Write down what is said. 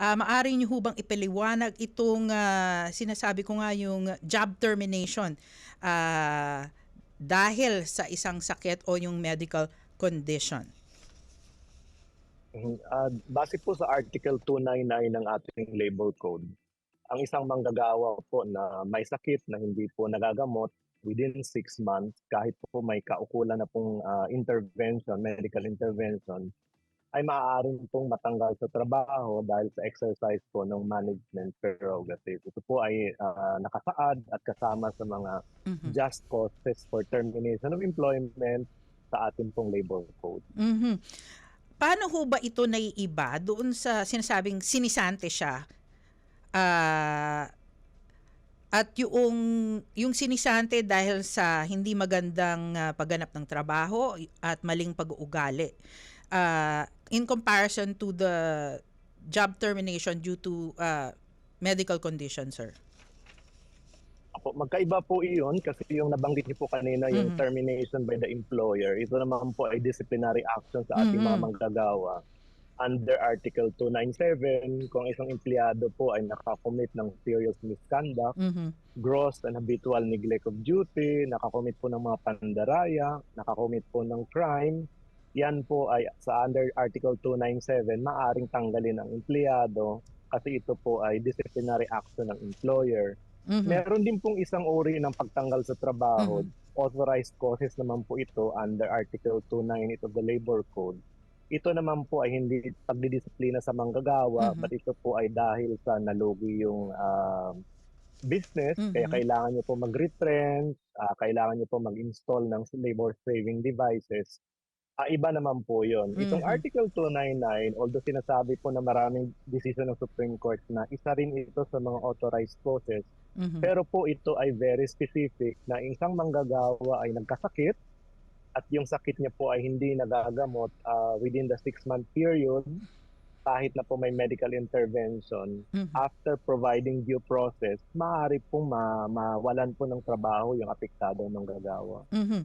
Ah, maaari niyo ho bang ipaliwanag itong ah, sinasabi ko nga yung job termination ah, dahil sa isang sakit o yung medical condition? Ah, base po sa Article 299 ng ating Labor Code, ang isang manggagawa po na may sakit na hindi po nagagamot within 6 months, kahit po may kaukulan na pong ah, intervention, medical intervention, ay maaaring pong matanggal sa trabaho dahil sa exercise po ng management prerogative. Ito po ay ah, nakasaad at kasama sa mga Mhm. just causes for termination of employment sa ating pong labor code. Mhm. Paano ho ba ito naiiba doon sa sinasabing sinisante siya? Ah, at yung yung sinisante dahil sa hindi magandang ah, pagganap ng trabaho at maling pag-uugali. Ah, in comparison to the job termination due to ah, medical condition, sir. Apo, magkaiba po iyon kasi yung nabanggit niyo po kanina, yung Mhm. termination by the employer, ito naman po ay disciplinary action sa ating mga Mhm. manggagawa. Under Article 297, kung isang empleyado po ay nakakommit ng serious misconduct, Mhm. gross and habitual neglect of duty, nakakommit po ng mga pandaraya, nakakommit po ng crime, yan po ay sa under Article 297, maaring tanggalin ang empleyado kasi ito po ay disciplinary action ng employer. Mhm. Meron din pong isang uri ng pagtanggal sa trabaho. Mhm. Authorized causes naman po ito under Article 298 of the Labor Code. Ito naman po ay hindi pagdidisiplina sa manggagawa, Mhm. but ito po ay dahil sa nalugi yung ah, business, kaya Mhm. kailangan nyo po mag-retrench, ah, kailangan nyo po mag-install ng labor saving devices. Ah, iba naman po yon. Itong Mhm. Article 299, although sinasabi po na maraming decision ng Supreme Court na isa rin ito sa mga authorized causes, Mhm. pero po ito ay very specific na isang manggagawa ay nagkasakit at yung sakit niya po ay hindi nagagamot ah, within the six-month period kahit na po may medical intervention Mhm. after providing due process, maaari pong ma- mawalan po ng trabaho yung apektado ng manggagawa. Mhm.